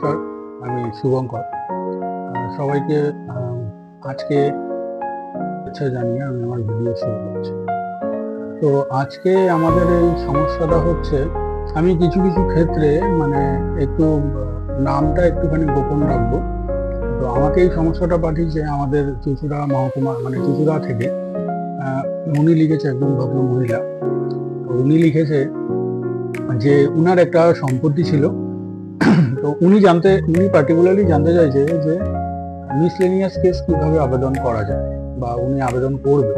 নমস্কার, আমি শুভঙ্কর। সবাইকে আজকে ইচ্ছা জানিয়ে আমি আমার ভিডিও শুরু করছি। তো আজকে আমাদের এই সমস্যাটা হচ্ছে, আমি কিছু কিছু ক্ষেত্রে মানে একটু নামটা একটুখানি গোপন রাখব। তো আমাকে এই সমস্যাটা পাঠিয়েছে আমাদের চুচুড়া মহকুমা মানে চুচুড়া থেকে উনি লিখেছে, একজন ভদ্র মহিলা উনি লিখেছে যে, উনার একটা সম্পত্তি ছিল। তো উনি জানতে, উনি পার্টিকুলারলি জানতে চাইছে যে মিসলেনিয়াস কেস কীভাবে আবেদন করা যায় বা উনি আবেদন করবে।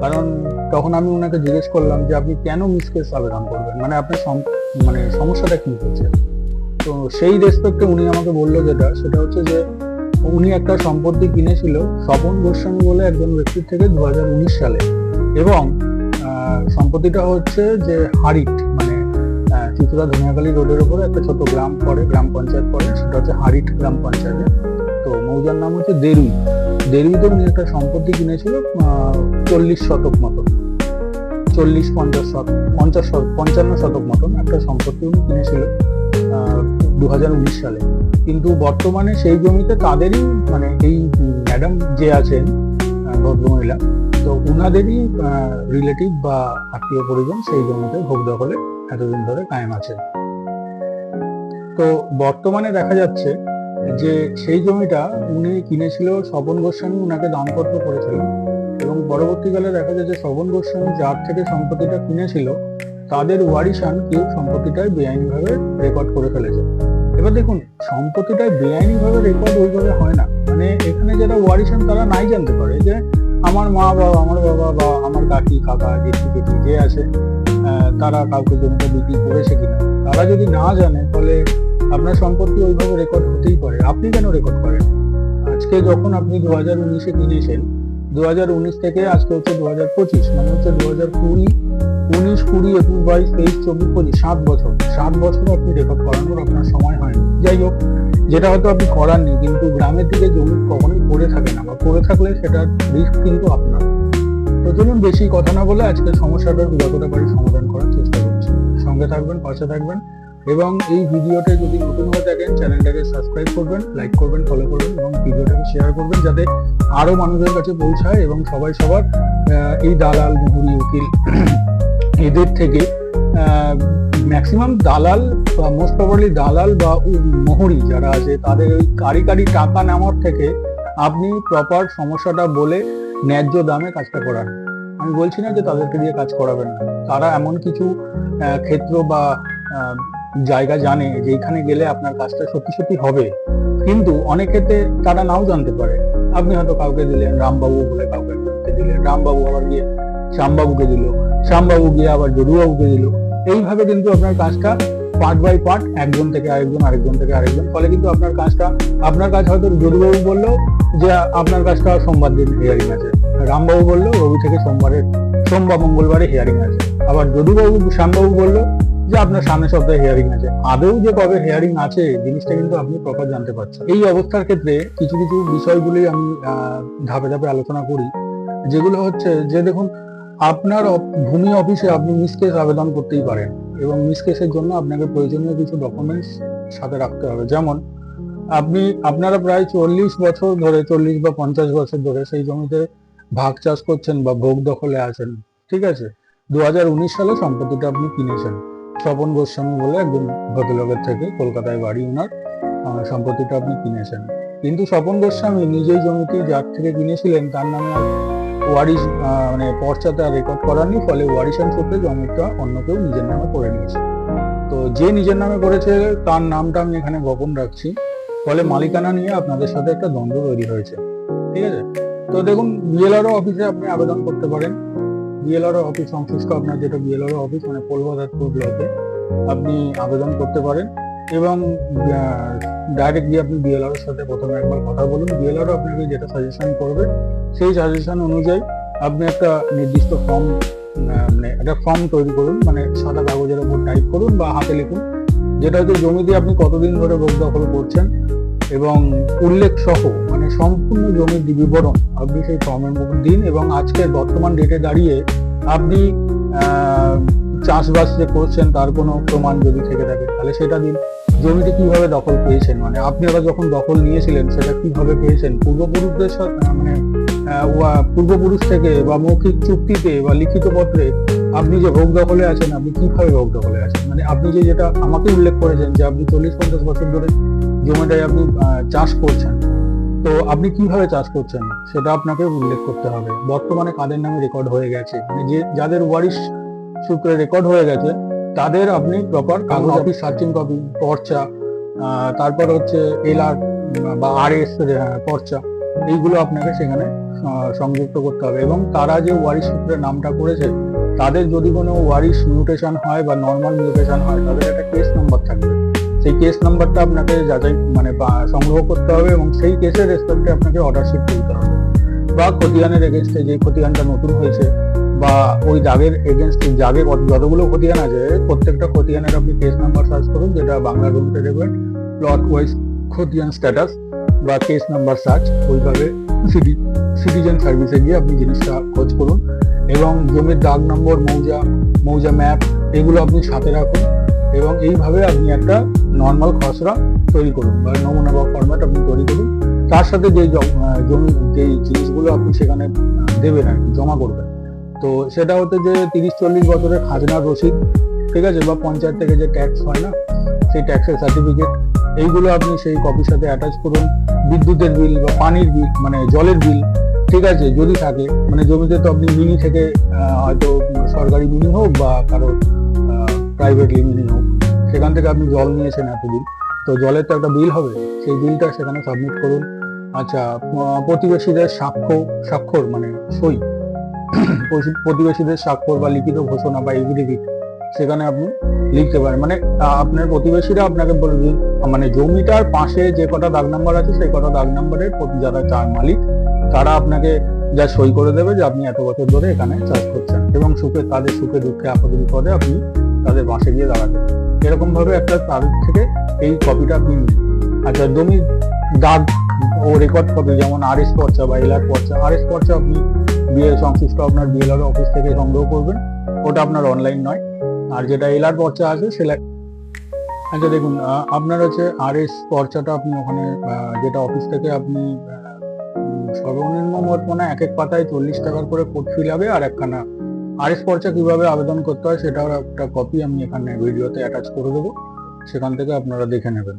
কারণ তখন আমি ওনাকে জিজ্ঞেস করলাম যে আপনি কেন মিস কেস আবেদন করবেন? মানে আপনার মানে সমস্যাটা কি হচ্ছে? তো সেই রেসপেক্টে উনি আমাকে বলল যেটা, সেটা হচ্ছে যে উনি একটা সম্পত্তি কিনেছিল স্বপন গোস্বামী বলে একজন ব্যক্তির থেকে দু হাজার উনিশ সালে। এবং সম্পত্তিটা হচ্ছে যে হারিট মানে আহ, চিত্রা ধনিয়াখালী রোডের উপরে একটা ছোট গ্রাম পড়ে গ্রাম পঞ্চায়েত পড়ে সেটা হচ্ছে হারিট গ্রাম পঞ্চায়েতে। তো মৌজার নাম হচ্ছে দেরুই। দেরুইতে উনি একটা সম্পত্তি কিনেছিল চল্লিশ শতক মতন। চল্লিশ পঞ্চাশ শত পঞ্চাশ পঞ্চান্ন শতক মতন একটা সম্পত্তি উনি কিনেছিল দু হাজার উনিশ সালে। কিন্তু বর্তমানে সেই জমিতে তাদেরই মানে এই ম্যাডাম যে আছেন ভদ্রমহিলা তো উনাদেরই রিলেটিভ বা আত্মীয় পরিজন সেই জমিতে ভোগ দখলে এতদিন ধরে কায়েম আছে তো বর্তমানে দেখা যাচ্ছে যে সেই জমিটা উনি কিনেছিল স্বপন গোস্বামী, উনাকে দানপত্র করেছিলেন এবং পরবর্তীকালে দেখা যায় যে স্বপন গোস্বামী যার থেকে সম্পত্তিটা কিনেছিল, তাদের ওয়ারিশান কেউ সম্পত্তিটায় বেআইনিভাবে রেকর্ড করে ফেলেছে। এবার দেখুন সম্পত্তিটায় বেআইনিভাবে রেকর্ড ওইভাবে হয় না। মানে এখানে যারা ওয়ারিশান, তারা নাই জানতে পারে যে আমার মা বাবা, আমার বাবা বা আমার কাকি, কাকা জেঠি জেঠি যে আছে তারা কাউকে জমিটা বিক্রি করেছে কিনা, তারা যদি না জানে, তাহলে আপনার সম্পত্তি ওইভাবে রেকর্ড হতেই পারে। আপনি কেন রেকর্ড করেন? আজকে যখন আপনি দু হাজার উনিশে কিনেছেন দু হাজার উনিশ থেকে আজকে হচ্ছে দু হাজার পঁচিশ মানে হচ্ছে দু হাজার কুড়ি উনিশ কুড়ি একুশ বাইশ তেইশ চব্বিশ পঁচিশ, সাত বছর। সাত বছর আপনি রেকর্ড করানোর আপনার সময় হয়নি। যাই হোক, যেটা হয়তো আপনি করাননি কিন্তু গ্রামের দিকে জমি কখনোই পড়ে থাকে না, বা পড়ে থাকলে সেটার রিস্ক কিন্তু আপনার। তো চলুন বেশি কথা না বলে আজকে সমস্যাটার যতটা পারি সমাধান করার চেষ্টা করছি। সঙ্গে থাকবেন, পাশে থাকবেন, এবং এই ভিডিওতে যদি নতুন হয়ে থাকেন, চ্যানেলটাকে সাবস্ক্রাইব করবেন লাইক করবেন ফলো করবেন, এবং ভিডিওটাকে শেয়ার করবেন, যাতে আরও মানুষের কাছে পৌঁছায় এবং সবাই সবার এই দালাল মুহুরি উকিল এদের থেকে ম্যাক্সিমাম দালাল বা মোস্ট প্রবাবলি দালাল বা মোহরি যারা আছে, তাদের ওই কারি কারি টাকা নেওয়ার থেকে আপনি প্রপার সমস্যাটা বলে ন্যায্য দামে কাজটা করান। আমি বলছি না যে তাদেরকে দিয়ে কাজ করাবেন না। তারা এমন কিছু ক্ষেত্র বা জায়গা জানে যেখানে গেলে আপনার কাজটা সত্যি সত্যি হবে। কিন্তু অনেক ক্ষেত্রে তারা নাও জানতে পারে। আপনি হয়তো কাউকে দিলেন, রামবাবু বলে কাউকে দিলেন, রামবাবু আবার গিয়ে শ্যামবাবুকে দিল। শ্যামবাবু গিয়ে আবার যদুবাবুকে দিল। এইভাবে কিন্তু আপনার কাজটা পার্ট বাই পার্ট একজন থেকে আরেকজন আরেকজন থেকে আরেকজন, ফলে কিন্তু আপনার কাজটা, আপনার কাজ হয়তো যদুবাবু বলল যে, আপনার কাজটা সোমবার দিন হিয়ারিং আছে। রামবাবু বলল, রবি থেকে সোমবারের সোমবার মঙ্গলবারে হিয়ারিং আছে। আবার যদুবাবু শ্যামবাবু বলল যে, আপনার সামনের সপ্তাহে হিয়ারিং আছে। আদৌ যে কবে হিয়ারিং আছে, জিনিসটা কিন্তু আপনি প্রপার জানতে পারছেন। এই অবস্থার ক্ষেত্রে কিছু কিছু বিষয়গুলি আমি ধাপে ধাপে আলোচনা করি। যেগুলো হচ্ছে যে, দেখুন আপনার ভূমি অফিসে আপনি মিসকেস আবেদন করতেই পারেন এবং মিসকেসের জন্য আপনাকে প্রয়োজনীয় কিছু ডকুমেন্টস সাথে রাখতে হবে। যেমন, আপনি, আপনারা প্রায় চল্লিশ বছর ধরে, চল্লিশ বা পঞ্চাশ বছর ধরে সেই জমিতে ভাগ চাষ করছেন বা ভোগ দখলে আছেন, ঠিক আছে? দু হাজার উনিশ সালে সম্পত্তিটা আপনি কিনেছেন। স্বপন গোস্বামী বলে একজন ভদ্রলোকের থেকে কলকাতায় বাড়ি ওনার সম্পত্তিটা আপনি কিনেছেন। কিন্তু স্বপন গোস্বামী নিজেই জমিটি যার থেকে কিনেছিলেন, তার নামে ওয়ারিশ মানে পর্চাতে আর রেকর্ড করানি ফলে ওয়ারিশান সূত্রে জমিটা অন্য কেউ নিজের নামে করে নিয়েছে। তো যে নিজের নামে করেছে, তার নামটা আমি এখানে গোপন রাখছি। ফলে মালিকানা নিয়ে আপনাদের সাথে একটা দ্বন্দ্ব তৈরি হয়েছে। ঠিক আছে? তো দেখুন বিএলআরও অফিসে আপনি আবেদন করতে পারেন। বিএলআরও অফিস সংশ্লিষ্ট আপনার যেটা বিএলআরও অফিস মানে পূর্বদাতপুর ব্লকে আপনি আবেদন করতে পারেন। এবং ডাইরেক্ট গিয়ে আপনি বিএলআর সাথে প্রথমে একবার কথা বলুন। বিএলআরও আপনাকে যেটা সাজেশন করবে, সেই সাজেশন অনুযায়ী আপনি একটা নির্দিষ্ট ফর্ম মানে একটা ফর্ম তৈরি করুন। মানে সাদা কাগজের উপর টাইপ করুন বা হাতে লিখুন। যেটা হচ্ছে জমিতে আপনি কতদিন ধরে ভোগ দখল করছেন এবং উল্লেখ সহ মানে সম্পূর্ণ জমির বিবরণ আপনি সেই ফর্মের মধ্যে দিন এবং আজকের বর্তমান ডেটে দাঁড়িয়ে আপনি চাষবাস যে করছেন তার কোনো প্রমাণ যদি থেকে থাকে, তাহলে সেটা দিন। জমিটি কীভাবে দখল পেয়েছেন? মানে আপনারা যখন দখল নিয়েছিলেন, সেটা কীভাবে পেয়েছেন? পূর্বপুরুষদের সাথে মানে পূর্বপুরুষ থেকে বা মৌখিক চুক্তিতে বা লিখিত পত্রে আপনি যে ভোগ দখলে আছেন, আপনি কীভাবে ভোগ দখলে আছেন? মানে আপনি যে যেটা আমাকে উল্লেখ করেছেন যে আপনি চল্লিশ পঞ্চাশ বছর ধরে জমিটায় আপনি চাষ করছেন, তো আপনি কীভাবে চাষ করছেন? সেটা আপনাকে উল্লেখ করতে হবে। বর্তমানে কাদের নামে রেকর্ড হয়ে গেছে? মানে যে, যাদের ওয়ারিশ সূত্রে রেকর্ড হয়ে গেছে তাদের আপনি প্রপার কাগজ অফিস সার্চিং কপি পর্চা তারপর হচ্ছে এলআর বা আর এস পর্চা এইগুলো আপনাকে সেখানে সংযুক্ত করতে হবে। এবং তারা যে ওয়ারিশ সূত্রে নামটা করেছে তাদের যদি কোনো ওয়ারিশ মিউটেশন হয় বা নর্মাল মিউটেশন হয় তাদের একটা কেস নাম্বার থাকবে। সেই কেস নাম্বারটা আপনাকে যাচাই মানে সংগ্রহ করতে হবে এবং সেই কেসের রেসপেক্টে আপনাকে অর্ডার শিট তুলতে হবে। বা খতিয়ানের এগেনস্টে যে খতিয়ানটা নতুন হয়েছে বা ওই দাগের এগেনস্ট জাগে কত- যতগুলো খতিয়ান আছে, প্রত্যেকটা খতিয়ানের আপনি কেস নাম্বার সার্চ করুন, যেটা বাংলা রুমতে দেখবেন প্লট ওয়াইজ খতিয়ান স্ট্যাটাস বা কেস নাম্বার সার্চ ওইভাবে সিটি সিটিজেন সার্ভিসে গিয়ে আপনি জিনিসটা খোঁজ করুন। এবং জমির দাগ নম্বর মৌজা মৌজা ম্যাপ এগুলো আপনি সাথে রাখুন এবং এইভাবে আপনি একটা নর্মাল খসড়া তৈরি করুন বা নমুনা বা ফরম্যাট আপনি তৈরি করুন। তার সাথে যে জমি, যেই জিনিসগুলো আপনি সেখানে দেবেন আর জমা করবেন। তো সেটা হতে যে তিরিশ চল্লিশ বছরের খাজনার রসিদ, ঠিক আছে, বা পঞ্চায়েত থেকে যে ট্যাক্স হয় না, সেই ট্যাক্সের সার্টিফিকেট এইগুলো আপনি সেই কপির সাথে অ্যাটাচ করুন। বিদ্যুতের বিল বা পানির বিল মানে জলের বিল ঠিক আছে, যদি থাকে মানে জমিতে তো আপনি মিনি থেকে হয়তো সরকারি মিনি হোক বা কারোর প্রাইভেটলি মিনি হোক, সেখান থেকে আপনি জল নিয়েছেন এতদিন, তো জলের তো একটা বিল হবে, সেই বিলটা সেখানে সাবমিট করুন। আচ্ছা প্রতিবেশীদের সাক্ষ্য, স্বাক্ষর মানে সই প্রতিবেশীদের স্বাক্ষর বা লিখিত ঘোষণা বা এভিডেভিট সেখানে আপনি লিখতে পারেন। মানে আপনার প্রতিবেশীরা আপনাকে বলবে মানে জমিটার পাশে যে কটা দাগ নাম্বার আছে, সেই কটা দাগ নাম্বারের যারা চার মালিক, তারা আপনাকে যা সই করে দেবে যে আপনি এত বছর ধরে এখানে চাষ করছেন এবং সুখে, তাদের সুখে, দুঃখে, আপদ বিপদে আপনি তাদের পাশে গিয়ে দাঁড়াবেন এরকম ভাবে একটা তাদের থেকে এই কপিটা আপনি আচ্ছা জমির দাগ ও রেকর্ড কপি যেমন আর এস পর্চা বা এলআর পর্চা আর এস পর্চা আপনি বিএ সংশ্লিষ্ট আপনার বিএলআর অফিস থেকে সংগ্রহ করবেন। ওটা আপনার অনলাইন নয়। আর যেটা এলআর পর্চা আছে সেটা আচ্ছা দেখুন আপনার হচ্ছে আর এস পর্চাটা আপনি ওখানে যেটা অফিস থেকে আপনি সর্বনিম্ন মানে এক এক পাতায় চল্লিশ টাকার করে কোড ফি লাগে আর একখানা আর এস পর্চা কীভাবে আবেদন করতে হয় সেটার একটা কপি আমি এখানে ভিডিওতে অ্যাটাচ করে দেবো। সেখান থেকে আপনারা দেখে নেবেন।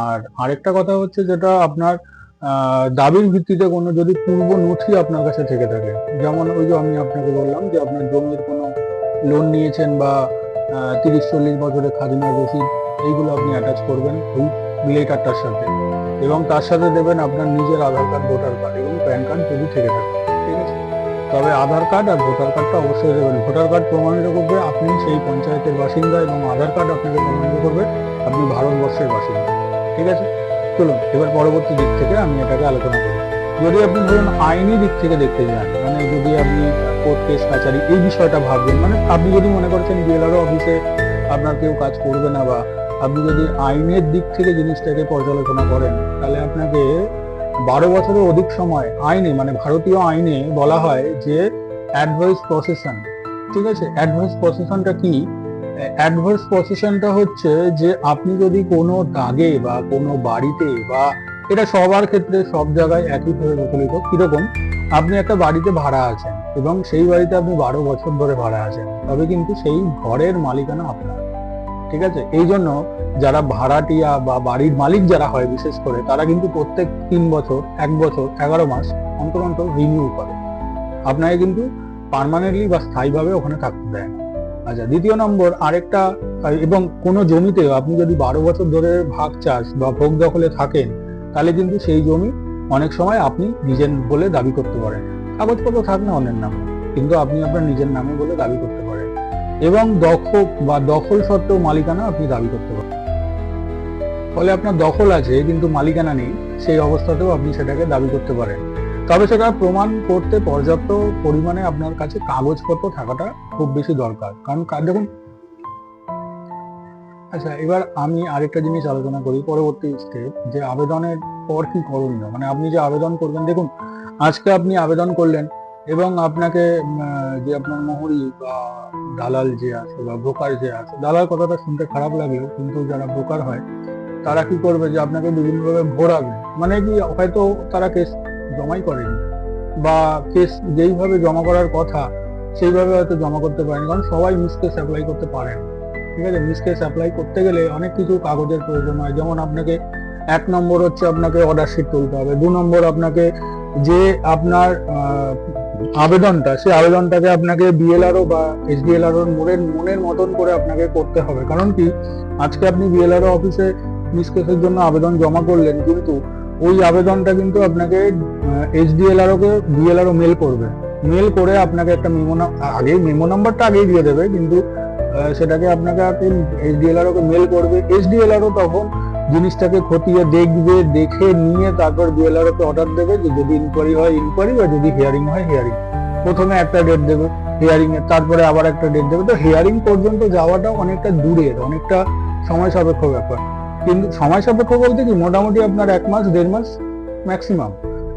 আর আরেকটা কথা হচ্ছে যেটা আপনার দাবির ভিত্তিতে কোনো যদি পূর্ব নথি আপনার কাছে থেকে থাকে, যেমন ওই যে আমি আপনাকে বললাম যে আপনার জমির কোনো লোন নিয়েছেন বা তিরিশ চল্লিশ বছরের খাজনার রসিদ এইগুলো আপনি অ্যাটাচ করবেন ওই লেটারটার সাথে। এবং তার সাথে দেবেন আপনার নিজের আধার কার্ড ভোটার কার্ড এবং প্যান কার্ড যদি থেকে থাকে, ঠিক আছে? তবে আধার কার্ড আর ভোটার কার্ডটা অবশ্যই দেবেন। ভোটার কার্ড প্রমাণিত করবে আপনি সেই পঞ্চায়েতের বাসিন্দা এবং আধার কার্ড আপনাকে প্রমাণিত করবে আপনি ভারতবর্ষের বাসিন্দা, ঠিক আছে? চলুন এবার পরবর্তী দিক থেকে আমি এটাকে আলোচনা করি যদি আপনি ধরুন আইনি দিক থেকে দেখতে যান মানে যদি আপনি কোর্ট কেস, কাছারি এই বিষয়টা ভাববেন মানে আপনি যদি মনে করছেন বিএলআর অফিসে আপনার কেউ কাজ করবে না বা আপনি যদি আইনের দিক থেকে জিনিসটাকে পর্যালোচনা করেন, তাহলে আপনাকে বারো বছরের অধিক সময় আইনে মানে ভারতীয় আইনে বলা হয় যে অ্যাডভাইস প্রসেশন ঠিক আছে? অ্যাডভাইস প্রসেশনটা কি? অ্যাডভার্স পজিশনটা হচ্ছে যে আপনি যদি কোনো দাগে বা কোনো বাড়িতে বা এটা সবার ক্ষেত্রে সব জায়গায় একইভাবে প্রচলিত, কীরকম? আপনি একটা বাড়িতে ভাড়া আছেন এবং সেই বাড়িতে আপনি বারো বছর ধরে ভাড়া আছেন, তবে কিন্তু সেই ঘরের মালিকানা আপনার। ঠিক আছে? এই জন্য যারা ভাড়াটিয়া বা বাড়ির মালিক যারা হয়, বিশেষ করে, তারা কিন্তু প্রত্যেক তিন বছর, এক বছর, এগারো মাস অন্তর অন্তর রিনিউ করে। আপনাকে কিন্তু পার্মানেন্টলি বা স্থায়ীভাবে ওখানে থাকতে দেয় না। আচ্ছা দ্বিতীয় নম্বর, আরেকটা, এবং কোনো জমিতে আপনি যদি বারো বছর ধরে ভাগ চাষ বা ভোগ দখলে থাকেন, তাহলে কিন্তু সেই জমি অনেক সময় আপনি নিজের বলে দাবি করতে পারেন। কাগজপত্র থাক না অন্যের নামে, কিন্তু আপনি আপনার নিজের নামে বলে দাবি করতে পারেন। এবং দখল বা দখল সত্ত্বেও মালিকানা আপনি দাবি করতে পারেন। ফলে আপনার দখল আছে, কিন্তু মালিকানা নেই, সেই অবস্থাতেও আপনি সেটাকে দাবি করতে পারেন। তবে সেটা প্রমাণ করতে পর্যাপ্ত পরিমাণে আপনার কাছে কাগজপত্র থাকাটা খুব বেশি দরকার। কারণ দেখুন আচ্ছা এবার আমি আরেকটা জিনিস আলোচনা করি পরবর্তী স্টেপ যে আবেদনের পর কি করণীয়? মানে আপনি যে আবেদন করবেন, দেখুন, আজকে আপনি আবেদন করলেন এবং আপনাকে যে আপনার মহরি বা দালাল যে আছে বা ব্রোকার যে আছে, দালাল কথাটা শুনতে খারাপ লাগলেও কিন্তু যারা ব্রোকার হয়, তারা কি করবে যে আপনাকে বিভিন্নভাবে ভোরাবে? মানে কি, হয়তো তারা কেস জমাই করেনি। বা কেস যেইভাবে জমা করার কথা, সেইভাবে হয়তো জমা করতে পারেনি। কারণ সবাই মিস কেস অ্যাপ্লাই করতে পারে না। ঠিক আছে? মিস কেস অ্যাপ্লাই করতে গেলে অনেক কিছু কাগজের প্রয়োজন হয়। যেমন আপনাকে এক নম্বর হচ্ছে আপনাকে অর্ডার শিট তুলতে হবে। দু নম্বর আপনাকে যে আপনার আবেদনটা, সেই আবেদনটাকে আপনাকে বিএলআরও বা এসডিএলআরও মনের মনের মতন করে আপনাকে করতে হবে। কারণ কি? আজকে আপনি বিএলআরও অফিসে মিসকেসের জন্য আবেদন জমা করলেন কিন্তু ওই আবেদনটা কিন্তু আপনাকে এইচডিএলআরও কে বিএলআরও মেল করবে। মেল করে আপনাকে একটা মেমো আগে মেমো নাম্বারটা আগেই দিয়ে দেবে, কিন্তু সেটাকে আপনাকে এইচডিএলআরও কে মেল করবে। এইচডিএলআরও তখন জিনিসটাকে খতিয়ে দেখবে, দেখে নিয়ে তারপর বিএলআরও কে অর্ডার দেবে যে যদি ইনকোয়ারি হয় ইনকোয়ারি বা যদি হিয়ারিং হয় হিয়ারিং প্রথমে একটা ডেট দেবে হিয়ারিং এর, তারপরে আবার একটা ডেট দেবে। তো হিয়ারিং পর্যন্ত যাওয়াটা অনেকটা দূরের, অনেকটা সময় সাপেক্ষ ব্যাপার। কিন্তু সময় সাপেক্ষ বলতে কি, মোটামুটি আপনার এক মাস, দেড় মাস ম্যাক্সিমাম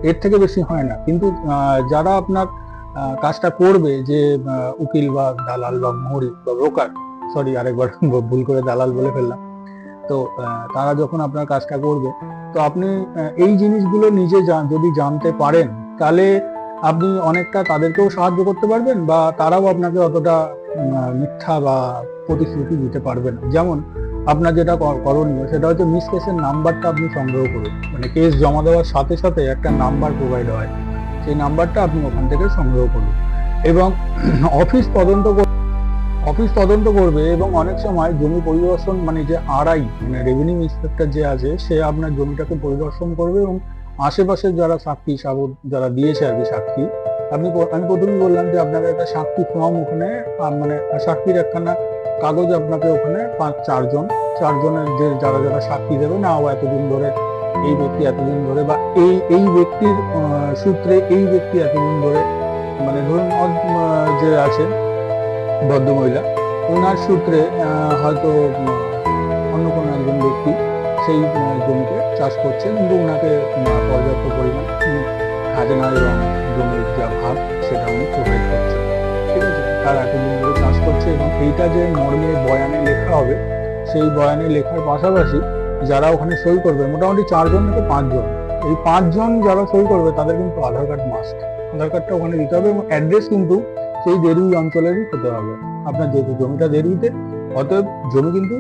এর থেকে বেশি হয় না। কিন্তু যারা আপনার কাজটা করবে যে উকিল বা দালাল বা মোহরি বা ব্রোকার সরি আরেকবার ভুল করে দালাল বলে ফেললাম। তো তারা যখন আপনার কাজটা করবে, তো আপনি এই জিনিসগুলো নিজে যদি জানতে পারেন, তাহলে আপনি অনেকটা তাদেরকেও সাহায্য করতে পারবেন বা তারাও আপনাকে অতটা মিথ্যা বা প্রতিশ্রুতি দিতে পারবে না। যেমন আপনার যেটা কর- করণীয়, সেটা হচ্ছে মিস কেসের নাম্বারটা আপনি সংগ্রহ করুন। মানে কেস জমা দেওয়ার সাথে সাথে একটা নাম্বার প্রোভাইড হয়। সেই নাম্বারটা আপনি ওখান থেকে সংগ্রহ করুন। এবং অফিস তদন্ত অফিস তদন্ত করবে এবং অনেক সময় জমি পরিদর্শন মানে যে আরআই মানে রেভিনিউ ইন্সপেক্টর যে আছে, সে আপনার জমিটাকে পরিদর্শন করবে এবং আশেপাশের যারা সাক্ষী সাবধ যারা দিয়েছে আর কি সাক্ষী, আপনি আমি প্রথমেই বললাম যে আপনাকে একটা সাক্ষী ফর্ম ওখানে মানে সাক্ষীর একখানা কাগজ আপনাকে ওখানে পাঁচ, চারজন, চারজনের যে যারা যারা সাক্ষী দেবে, না ও এতদিন ধরে এই ব্যক্তি এতদিন ধরে বা এই এই ব্যক্তির সূত্রে এই ব্যক্তি এতদিন ধরে মানে ধরুন যে আছে ভদ্রমহিলা, ওনার সূত্রে হয়তো অন্য কোনো একজন ব্যক্তি সেই জমিতে চাষ করছে কিন্তু ওনাকে পর্যাপ্ত পরিমাণ খাজনা এবং জমির যা ভাব সেটা উনি প্রোভাইড তার এতদিন ধরে চাষ করছে এবং এইটা যে মর্মে বয়ানে লেখা হবে, সেই বয়ানে লেখার পাশাপাশি যারা ওখানে সই করবে, মোটামুটি চারজন থেকে পাঁচজন। এই পাঁচজন যারা সই করবে, তাদের কিন্তু আধার কার্ড মাস্ট আধার কার্ডটা ওখানে দিতে হবে এবং অ্যাড্রেস কিন্তু সেই দেরুই অঞ্চলেরই হতে হবে। আপনার যেহেতু জমিটা দেরুইতে, অতএব জমি কিন্তু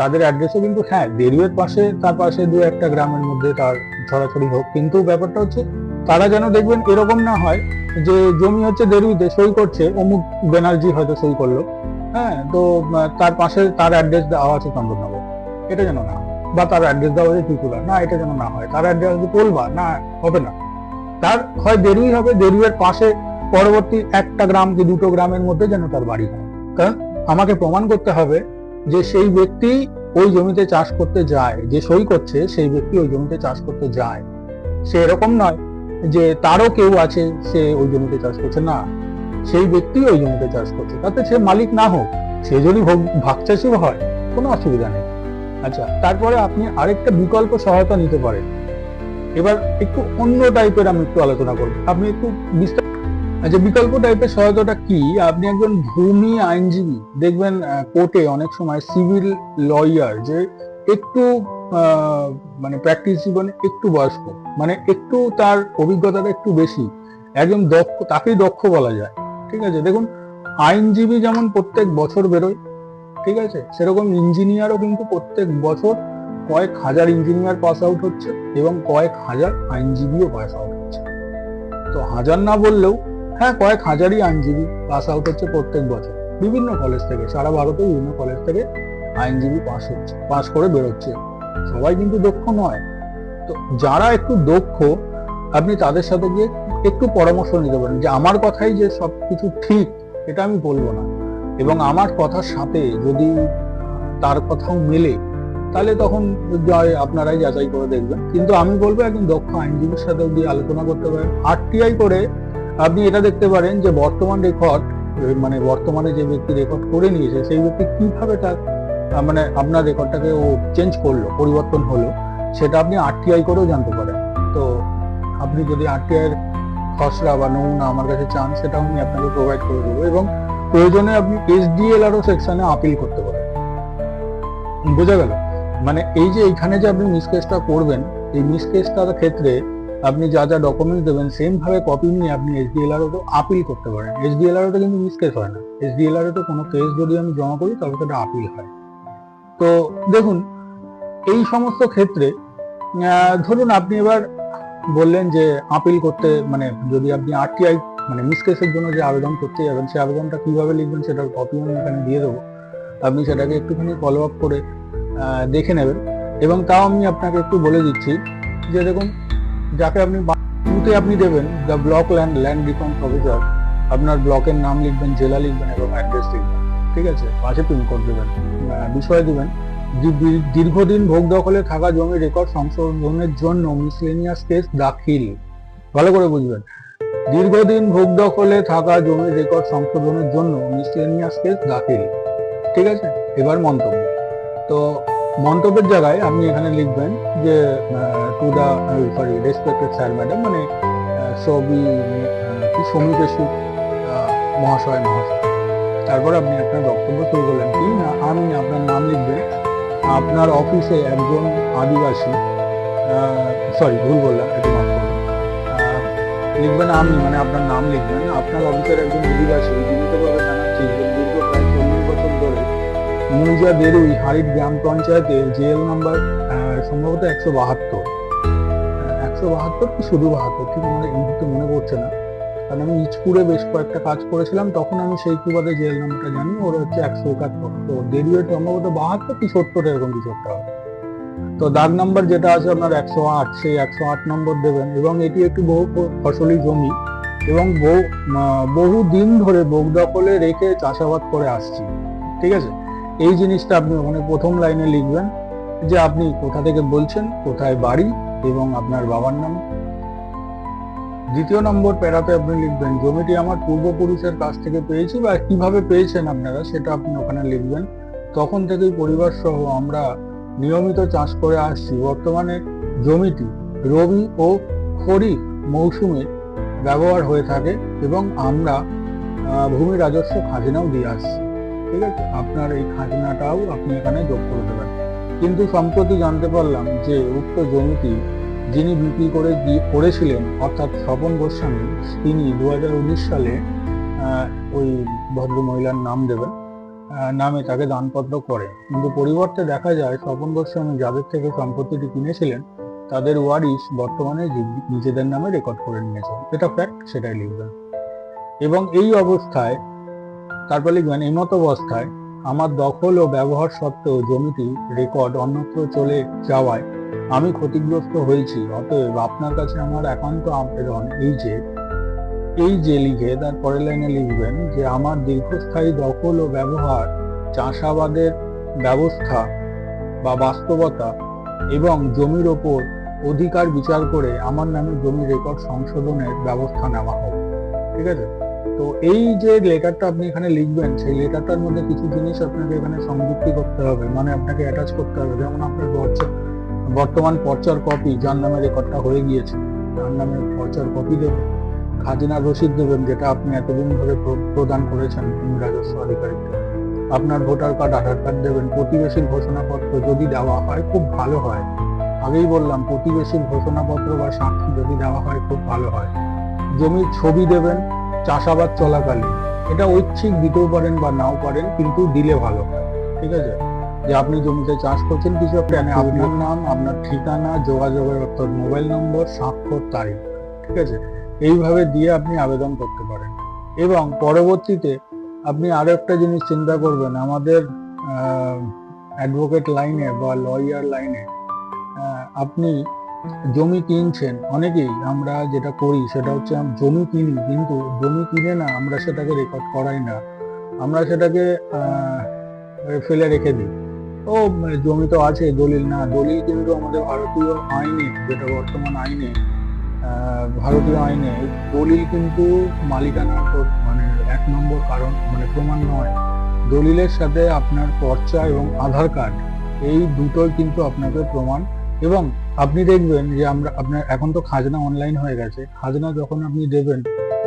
তাদের অ্যাড্রেসও কিন্তু হ্যাঁ দেরুয়ের পাশে, তার পাশে দু একটা গ্রামের মধ্যে তার ছড়াছড়ি হোক। কিন্তু ব্যাপারটা হচ্ছে তারা যেন দেখবেন এরকম না হয় যে জমি হচ্ছে দেরুইতে সই করছে, অমুক ব্যানার্জি হয়তো সই করল। হ্যাঁ তো তার পাশে তার অ্যাড্রেস দেওয়া আছে চন্দননগর এটা যেন না, বা তার অ্যাড্রেস দেওয়া আছে ত্রিপুরা। না, এটা যেন না হয়। তার অ্যাড্রেস আছে কোলবা না, হবে না। তার হয় দেরুই হবে দেরুয়ের পাশে পরবর্তী একটা গ্রাম কি দুটো গ্রামের মধ্যে যেন তার বাড়ি হয়। কারণ আমাকে প্রমাণ করতে হবে যে সেই ব্যক্তি ওই জমিতে চাষ করতে যায়, যে সই করছে, সেই ব্যক্তি ওই জমিতে চাষ করতে যায়। সে এরকম নয় যে তারও কেউ আছে, সে ওই জমিতে চাষ করছে। না, সেই ব্যক্তি ওই জমিতে চাষ করছে। তাতে সে মালিক না হোক, সে যদি ভাগ চাষিও হয়, কোনো অসুবিধা নেই। আচ্ছা তারপরে আপনি আরেকটা বিকল্প সহায়তা নিতে পারেন। এবার একটু অন্য টাইপের আমি একটু আলোচনা করব। আপনি একটু বিস্তার আচ্ছা বিকল্প টাইপের সহায়তাটা কি? আপনি একজন ভূমি আইনজীবী। দেখবেন কোর্টে অনেক সময় সিভিল লয়ার যে একটু মানে প্র্যাকটিস জীবনে একটু বয়স্ক। মানে একটু তার অভিজ্ঞতাটা একটু বেশি। একজন দক্ষ, তাকেই দক্ষ বলা যায়। ঠিক আছে? দেখুন, আইনজীবী যেমন প্রত্যেক বছর বেরোয়, ঠিক আছে? সেরকম ইঞ্জিনিয়ারও কিন্তু প্রত্যেক বছর কয়েক হাজার ইঞ্জিনিয়ার পাস আউট হচ্ছে এবং কয়েক হাজার আইনজীবীও পাস আউট হচ্ছে। তো হাজার না বললেও হ্যাঁ কয়েক হাজারই আইনজীবী পাস আউট হচ্ছে প্রত্যেক বছর। বিভিন্ন কলেজ থেকে, সারা ভারতে বিভিন্ন কলেজ থেকে আইনজীবী পাস হচ্ছে পাস করে বেরোচ্ছে। সবাই কিন্তু দক্ষ নয়। তো যারা একটু দক্ষ, আপনি তাদের সাথে গিয়ে একটু পরামর্শ নিতে পারেন যে আমার কথাই যে সবকিছু ঠিক, এটা আমি বলব না। এবং আমার কথার সাথে যদি তার কথাও মেলে, তাহলে তখন জয় আপনারাই যাচাই করে দেখবেন। কিন্তু আমি বলব একজন দক্ষ আইনজীবীর সাথে গিয়ে আলোচনা করতে পারেন। আরটিআই করে আপনি এটা দেখতে পারেন যে বর্তমান রেকর্ড মানে বর্তমানে যে ব্যক্তি রেকর্ড করে নিয়েছে, সেই ব্যক্তি কীভাবে তার মানে আপনার রেকর্ডটাকে ও চেঞ্জ করল, পরিবর্তন হলো। সেটা আপনি আরটিআই করেও জানতে পারেন। তো আপনি যদি আরটিআই এর খসড়া বা নমুনা আমার কাছে চান, সেটাও আমি আপনাকে প্রোভাইড করে দেবো এবং প্রয়োজনে আপনি এসডিএলআরও সেকশনে আপিল করতে পারেন। বোঝা গেল? মানে এই যে এইখানে যে আপনি মিস কেসটা করবেন, এই মিস কেসটার ক্ষেত্রে আপনি যা যা ডকুমেন্টস দেবেন সেম ভাবে কপি নিয়ে আপনি এসডিএলআরও তো আপিল করতে পারেন। এসডিএলআরও তো কিন্তু মিস কেস হয় না। এসডিএলআরও তো কোনো কেস যদি আমি জমা করি তবে সেটা আপিল হয়। তো দেখুন এই সমস্ত ক্ষেত্রে ধরুন আপনি এবার বললেন যে আপিল করতে মানে যদি আপনি আরটিআই মানে মিস কেসের জন্য যে আবেদন করতে যাবেন সেই আবেদনটা কীভাবে লিখবেন সেটার কপি আমি এখানে দিয়ে দেবো। আপনি সেটাকে একটুখানি ফলো আপ করে দেখে নেবেন। এবং তাও আমি আপনাকে একটু বলে দিচ্ছি যে দেখুন, যাকে আপনি টুতে আপনি দেবেন the block land land reforms officer আপনার ব্লকের নাম লিখবেন, জেলা লিখবেন এবং অ্যাড্রেস লিখবেন। ঠিক আছে? পাশে পিনকোড দেবেন বিষয় দিবেন। দীর্ঘদিন ভোগ দখলে থাকা জমি রেকর্ড সংশোধনের জন্য মিসলেনিয়াস কেস দাখিল। ভালো করে বুঝবেন। দীর্ঘদিন ভোগ দখলে থাকা জমির রেকর্ড সংশোধনের জন্য মিসলেনিয়াস কেস দাখিল। ঠিক আছে? এবার মন্তব্য। তো মন্তব্যের জায়গায় আপনি এখানে লিখবেন যে to the sorry respected sir madam মানে সবই কি সমীপেশু মহাশয় মহাশয়। তারপর আপনি আপনার বক্তব্য শুরু করলেন কি না আমি আপনার নাম লিখবেন আপনার অফিসে একজন আদিবাসী সরি ভুল বললাম, একটু মাফ করবেন। লিখবেন আমি মানে আপনার নাম লিখবেন। আপনার অফিসের একজন আদিবাসী বিনীতভাবে জানাচ্ছি যে দীর্ঘ প্রায় চল্লিশ বছর ধরে মৌজা দেরুই হারিট গ্রাম পঞ্চায়েতে জেএল নাম্বার সম্ভবত একশো বাহাত্তর। একশো বাহাত্তর কি শুধু বাহাত্তর? ঠিক আমার এই মনে পড়ছে না। কারণ আমি ইচপুরে বেশ কয়েকটা কাজ করেছিলাম, তখন আমি সেই কুবাদে জেল নামটা জানি, ওরা হচ্ছে একশো একাত্তর তো দেরুয়ে সম্ভবত বাহাত্তর কি সত্তর এরকম কিছু একটা তো দাগ নাম্বার যেটা আছে আপনার একশো আট, সেই একশো আট নম্বর দেবেন, এবং এটি একটি বহু ফসলি জমি, এবং বহু বহু দিন ধরে বোক দখলে রেখে চাষাবাদ করে আসছি, ঠিক আছে? এই জিনিসটা আপনি ওখানে প্রথম লাইনে লিখবেন, যে আপনি কোথা থেকে বলছেন, কোথায় বাড়ি, এবং আপনার বাবার নাম দ্বিতীয় নম্বর প্যারাতে আপনি লিখবেন, জমিটি আমার পূর্বপুরুষের কাছ থেকে পেয়েছি বা কীভাবে পেয়েছেন আপনারা? সেটা আপনি ওখানে লিখবেন। তখন থেকেই পরিবার সহ আমরা নিয়মিত চাষ করে আসছি। বর্তমানে জমিটি রবি ও খরিফ মৌসুমে ব্যবহার হয়ে থাকে এবং আমরা ভূমি রাজস্ব খাজনাও দিয়ে আসছি। ঠিক আছে? আপনার এই খাজনাটাও আপনি এখানে যোগ করে দেবেন। কিন্তু সম্প্রতি জানতে পারলাম যে উক্ত জমিটি যিনি বিক্রি করে করেছিলেন, অর্থাৎ স্বপন গোস্বামী, তিনি দু হাজার উনিশ সালে ওই ভদ্র মহিলার নাম দেবেন নামে তাকে দানপত্র করে কিন্তু পরিবর্তে দেখা যায়, স্বপন গোস্বামী যাদের থেকে সম্পত্তিটি কিনেছিলেন, তাদের ওয়ারিশ বর্তমানে নিজেদের নামে রেকর্ড করে নিয়েছেন। এটা ফ্যাক্ট সেটাই লিখবেন। এবং এই অবস্থায়, তারপর লিখবেন, এমত অবস্থায়, আমার দখল ও ব্যবহার সত্ত্বেও জমিটি রেকর্ড অন্যত্র চলে যাওয়ায় আমি ক্ষতিগ্রস্ত হয়েছি, অতএব আপনার কাছে আমার একান্ত আবেদন এই যে এই যে লিখে তার পরের লাইনে লিখবেন যে, আমার দীর্ঘস্থায়ী দখল ও ব্যবহার, চাষাবাদের ব্যবস্থা বা বাস্তবতা এবং জমির ওপর অধিকার বিচার করে আমার নামে জমি রেকর্ড সংশোধনের ব্যবস্থা নেওয়া হোক। ঠিক আছে? তো এই যে লেটারটা আপনি এখানে লিখবেন, সেই লেটারটার মধ্যে কিছু জিনিস আপনাকে এখানে সংযুক্তি করতে হবে মানে আপনাকে অ্যাটাচ করতে হবে। যেমন আপনার পর্চা বর্তমান পর্চার কপি যার নামে রেকর্ডটা হয়ে গিয়েছে। তার নামে পর্চার কপি দেবেন খাজনার রসিদ দেবেন, যেটা আপনি এতদিন ধরে প্র- প্রদান করেছেন রাজস্ব আধিকারিককে আপনার ভোটার কার্ড আধার কার্ড দেবেন। প্রতিবেশীর ঘোষণাপত্র যদি দেওয়া হয়, খুব ভালো হয়। আগেই বললাম, প্রতিবেশীর ঘোষণাপত্র বা সাক্ষী যদি দেওয়া হয়, খুব ভালো হয়। জমির ছবি দেবেন, চাষাবাদ চলাকালীন। এটা ঐচ্ছিক দিতেও পারেন বা নাও পারেন, কিন্তু দিলে ভালো হয়। ঠিক আছে? যে আপনি জমিতে চাষ করছেন কিছু একটা মানে আপনার নাম আপনার ঠিকানা যোগাযোগের অর্থাৎ মোবাইল নম্বর স্বাক্ষর তারিখ ঠিক আছে? এইভাবে দিয়ে আপনি আবেদন করতে পারেন। এবং পরবর্তীতে আপনি আরও একটা জিনিস চিন্তা করবেন আমাদের অ্যাডভোকেট লাইনে বা লয়ার লাইনে আপনি জমি কিনছেন অনেকেই আমরা যেটা করি সেটা হচ্ছে আম- জমি কিনি কিন্তু জমি কিনে না আমরা সেটাকে রেকর্ড করাই না। আমরা সেটাকে ফেলে রেখে দিই। ও মানে জমি তো আছে, দলিল না, দলিল কিন্তু আমাদের ভারতীয় আইনে, যেটা বর্তমান আইনে ভারতীয় আইনে দলিল কিন্তু মালিকানার প্র- মানে এক নম্বর কারণ মানে প্রমাণ নয়। দলিলের সাথে আপনার পর্চা এবং আধার কার্ড, এই দুটোই কিন্তু আপনাকে প্রমাণ। এবং আপনি দেখবেন যে আমরা, আপনার এখন তো খাজনা অনলাইন হয়ে গেছে। খাজনা যখন আপনি দেবেন,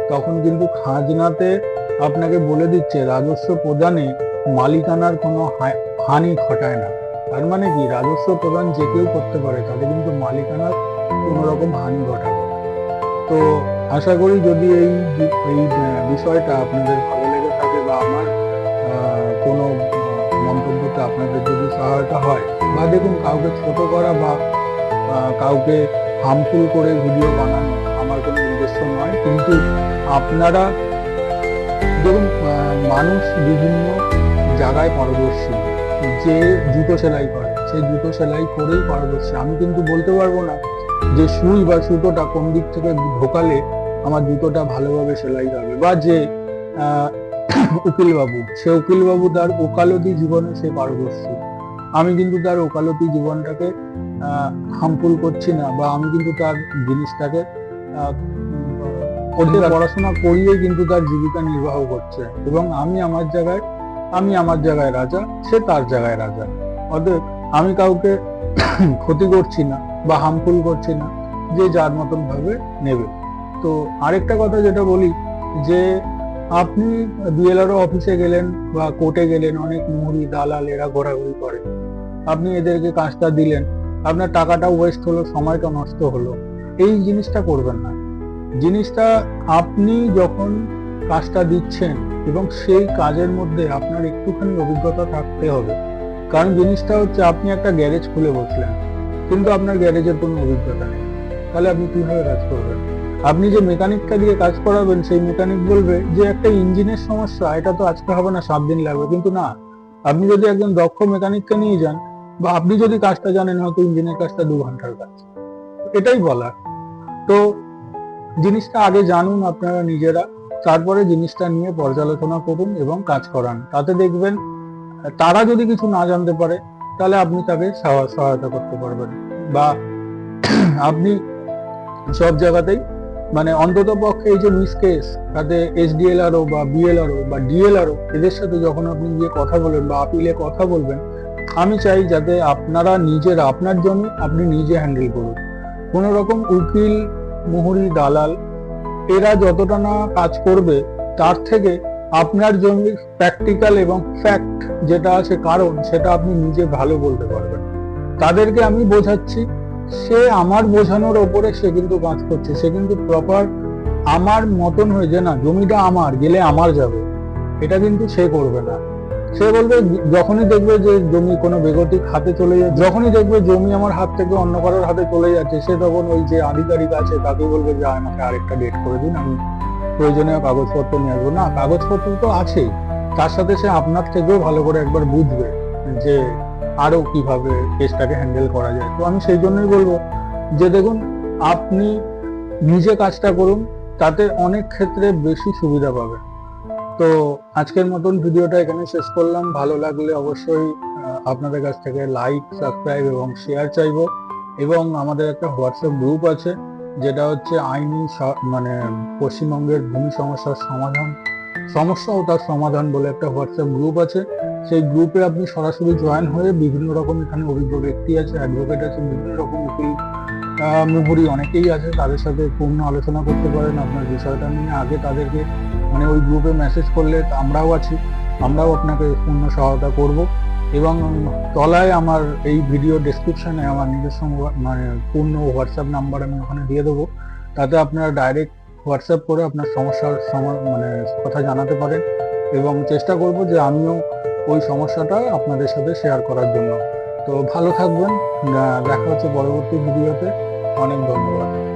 তখন কিন্তু খাজনাতে আপনাকে বলে দিচ্ছে, রাজস্ব প্রদানে মালিকানার কোনো হানি ঘটায় না। তার মানে কি? রাজস্ব প্রদান যে কেউ করতে পারে তাহলে কিন্তু মালিকানার কোনো রকম হানি ঘটাবে। তো আশা করি যদি এই এই বিষয়টা আপনাদের ভালো লেগে থাকে বা আমার কোনো মন্তব্যতে আপনাদের যদি সহায়তা হয়, বা দেখুন কাউকে ছোট করা বা কাউকে হার্মফুল করে ভিডিও বানানো আমার কোনো উদ্দেশ্য নয়। কিন্তু আপনারা, দেখুন মানুষ বিভিন্ন জায়গায় পারদর্শী। যে জুতো সেলাই করে সেই জুতো সেলাই করেই পারদর্শী আমি কিন্তু বলতে পারব না যে সুই বা সুতোটা কোন দিক থেকে ঢোকালে আমার জুতোটা ভালোভাবে সেলাই হবে বা যে আহ, উকিল বাবু সে উকিল বাবু তার ওকালতি জীবনে সে পারদর্শী। আমি কিন্তু তার ওকালতি জীবনটাকে হামফুল করছি না বা আমি কিন্তু তার জিনিসটাকে পড়াশোনা করিয়ে কিন্তু তার জীবিকা নির্বাহ করছে। এবং আমি আমার জায়গায় আমি আমার জায়গায় রাজা, সে তার জায়গায় রাজা। অতএব আমি কাউকে ক্ষতি করছি না বা হার্মফুল করছি না, যে যার মতন ভাবে নেবে। তো আরেকটা কথা যেটা বলি, যে আপনি বিএলআরও অফিসে গেলেন বা কোর্টে গেলেন, অনেক মুহুরি দালাল এরা ঘোরাঘুরি করে। আপনি এদেরকে কাজটা দিলেন, আপনার টাকাটা ওয়েস্ট হলো, সময়টা নষ্ট হলো। এই জিনিসটা করবেন না। জিনিসটা আপনি যখন কাজটা দিচ্ছেন এবং সেই কাজের মধ্যে আপনার একটুখানি অভিজ্ঞতা থাকতে হবে। কারণ জিনিসটা হচ্ছে আপনি একটা গ্যারেজ খুলে বসলেন, কিন্তু আপনার গ্যারেজের কোনো অভিজ্ঞতা নেই। তাহলে আপনি কীভাবে কাজ করবেন? আপনি যে মেকানিকটা দিয়ে কাজ করাবেন, সেই মেকানিক বলবে যে, একটা ইঞ্জিনের সমস্যা, এটা তো আজকে হবে না, সাত দিন লাগবে। কিন্তু না, আপনি যদি একজন দক্ষ মেকানিককে নিয়ে যান বা আপনি যদি কাজটা জানেন, হয়তো ইঞ্জিনের কাজটা দু ঘণ্টার কাজ। এটাই বলার। তো জিনিসটা আগে জানুন আপনারা নিজেরা। তারপরে জিনিসটা নিয়ে পর্যালোচনা করুন এবং কাজ করান। তাতে দেখবেন, তারা যদি কিছু না জানতে পারে, তাহলে আপনি তাকে সহায়তা করতে পারবেন। বা আপনি সব জায়গাতেই মানে অন্তত পক্ষে এই যে মিস কেস তাতে এসডিএলআরও বা বিএলআরও বা ডিএলআরও এদের সাথে যখন আপনি গিয়ে কথা বলবেন বা আপিলে কথা বলবেন, আমি চাই যাতে আপনারা নিজের, আপনার জমি আপনি নিজে হ্যান্ডেল করুন। কোনো রকম উকিল, মুহুরি, দালাল এরা যতটা না কাজ করবে, তার থেকে আপনার জমির প্র্যাকটিক্যাল এবং ফ্যাক্ট যেটা আছে কারণ, সেটা আপনি নিজে ভালো বলতে পারবেন। তাদেরকে আমি বোঝাচ্ছি, সে আমার বোঝানোর ওপরে সে কিন্তু কাজ করছে, সে কিন্তু প্রপার আমার মতন হয়ে যে না, জমিটা আমার, গেলে আমার যাবে, এটা কিন্তু সে করবে না। সে বলবে, যখনই দেখবে যে জমি কোনো বেগতিক হাতে চলে যাচ্ছে, যখনই দেখবে জমি আমার হাত থেকে অন্য কারোর হাতে চলে যাচ্ছে, সে তখন ওই যে আধিকারিক আছে তাকে বলবে যে, আমাকে আরেকটা ডেট করে দিন, আমি প্রয়োজনীয় কাগজপত্র নিয়ে আসব। না, কাগজপত্র তো আছেই তার সাথে সে আপনার থেকেও ভালো করে একবার বুঝবে যে আরও কীভাবে কেসটাকে হ্যান্ডেল করা যায়। তো আমি সেই জন্যই বলব যে, দেখুন, আপনি নিজে কাজটা করুন, তাতে অনেক ক্ষেত্রে বেশি সুবিধা পাবেন। তো আজকের মতন ভিডিওটা এখানে শেষ করলাম। ভালো লাগলে অবশ্যই আপনাদের কাছ থেকে লাইক সাবস্ক্রাইব এবং শেয়ার চাইব। এবং আমাদের একটা হোয়াটসঅ্যাপ গ্রুপ আছে, যেটা হচ্ছে আইনি মানে পশ্চিমবঙ্গের ভূমি সমস্যার সমাধান, সমস্যা ও তার সমাধান বলে একটা হোয়াটসঅ্যাপ গ্রুপ আছে। সেই গ্রুপে আপনি সরাসরি জয়েন হয়ে বিভিন্ন রকম এখানে অভিজ্ঞ ব্যক্তি আছে অ্যাডভোকেট আছে, বিভিন্ন রকম উকিল মুহুরি অনেকেই আছে। তাদের সাথে পূর্ণ আলোচনা করতে পারেন। আপনার বিষয়টা নিয়ে আগে তাদেরকে মানে ওই গ্রুপে মেসেজ করলে আমরাও আছি, আমরাও আপনাকে পূর্ণ সহায়তা করব এবং তলায় আমার এই ভিডিও ডেসক্রিপশনে আমার নিজস্ব মানে পূর্ণ হোয়াটসঅ্যাপ নাম্বার আমি ওখানে দিয়ে দেবো। তাতে আপনারা ডাইরেক্ট হোয়াটসঅ্যাপ করে আপনার সমস্যার সমা- মানে কথা জানাতে পারেন এবং চেষ্টা করব যে আমিও ওই সমস্যাটা আপনাদের সাথে শেয়ার করার জন্য। তো ভালো থাকবেন দেখা হচ্ছে পরবর্তী ভিডিওতে অনেক ধন্যবাদ।